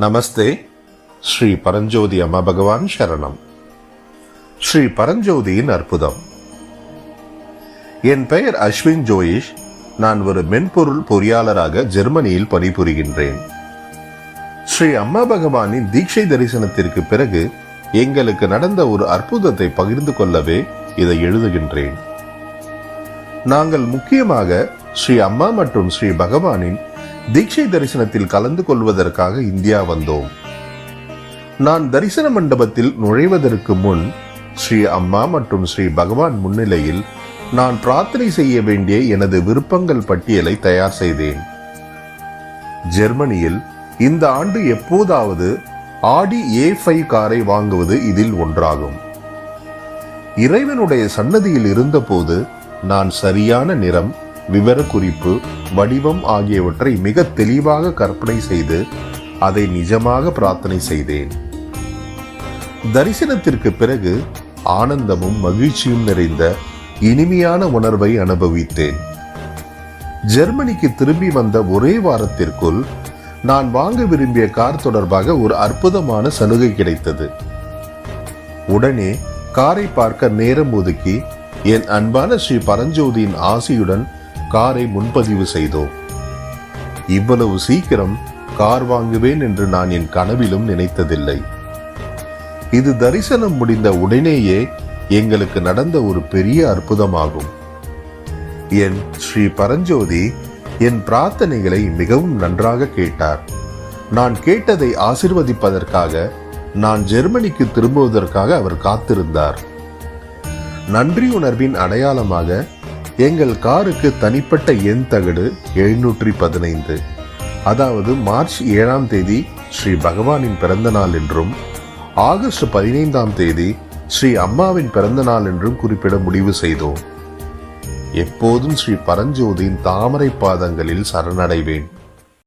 நமஸ்தே. ஸ்ரீ பரஞ்சோதி அம்மா பகவான் சரணம். ஸ்ரீ பரஞ்சோதியின் அற்புதம். என் பெயர் அஸ்வின் ஜோயிஷ். நான் ஒரு மென்பொருள் பொறியாளராக ஜெர்மனியில் பணிபுரிகின்றேன். ஸ்ரீ அம்மா பகவானின் தீட்சை தரிசனத்திற்கு பிறகு எங்களுக்கு நடந்த ஒரு அற்புதத்தை பகிர்ந்து கொள்ளவே இதை எழுதுகின்றேன். நாங்கள் முக்கியமாக ஸ்ரீ அம்மா மற்றும் ஸ்ரீ பகவானின் தீட்சை தரிசனத்தில் கலந்து கொள்வதற்காக இந்தியா வந்தோம். நான் தரிசன மண்டபத்தில் நுழைவதற்கு முன் ஸ்ரீ அம்மா மற்றும் ஸ்ரீ பகவான் முன்னிலையில் நான் பிரார்த்தனை செய்ய வேண்டிய எனது விருப்பங்கள் பட்டியலை தயார் செய்தேன். ஜெர்மனியில் இந்த ஆண்டு எப்போதாவது ஆடி ஏ ஃபைவ் காரை வாங்குவது இதில் ஒன்றாகும். இறைவனுடைய சன்னதியில் இருந்தபோது நான் சரியான நிறம் விவரக்குறிப்பு வடிவம் ஆகியவற்றை மிக தெளிவாக கற்பனை செய்து அதை நிஜமாக பிரார்த்தனை செய்தேன். தரிசனத்திற்கு பிறகு ஆனந்தமும் மகிழ்ச்சியும் நிறைந்த இனிமையான உணர்வை அனுபவித்தேன். ஜெர்மனிக்கு திரும்பி வந்த ஒரே வாரத்திற்குள் நான் வாங்க விரும்பிய கார் தொடர்பாக ஒரு அற்புதமான சலுகை கிடைத்தது. உடனே காரை பார்க்க நேரம் ஒதுக்கி என் அன்பான ஸ்ரீ பரஞ்சோதியின் ஆசியுடன் காரை முன்பதிவு செய்தோம். இவ்வளவு சீக்கிரம் கார் வாங்குவேன் என்று நான் என் கனவிலும் நினைத்ததில்லை. இது தரிசனம் முடிந்த உடனேயே எங்களுக்கு நடந்த ஒரு பெரிய அற்புதமாகும். என் ஸ்ரீ பரஞ்சோதி என் பிரார்த்தனைகளை மிகவும் நன்றாக கேட்டார். நான் கேட்டதை ஆசிர்வதிப்பதற்காக நான் ஜெர்மனிக்கு திரும்புவதற்காக அவர் காத்திருந்தார். நன்றி உணர்வின் அடையாளமாக எங்கள் காருக்கு தனிப்பட்ட எண் தகடு எழுநூற்றி பதினைந்து. அதாவது மார்ச் ஏழாம் தேதி ஸ்ரீ பகவானின் பிறந்த நாள் என்றும் ஆகஸ்ட் பதினைந்தாம் தேதி ஸ்ரீ அம்மாவின் பிறந்த நாள் என்றும் குறிப்பிட முடிவு செய்தோம். எப்போதும் ஸ்ரீ பரஞ்சோதியின் தாமரை பாதங்களில் சரணடைவேன்.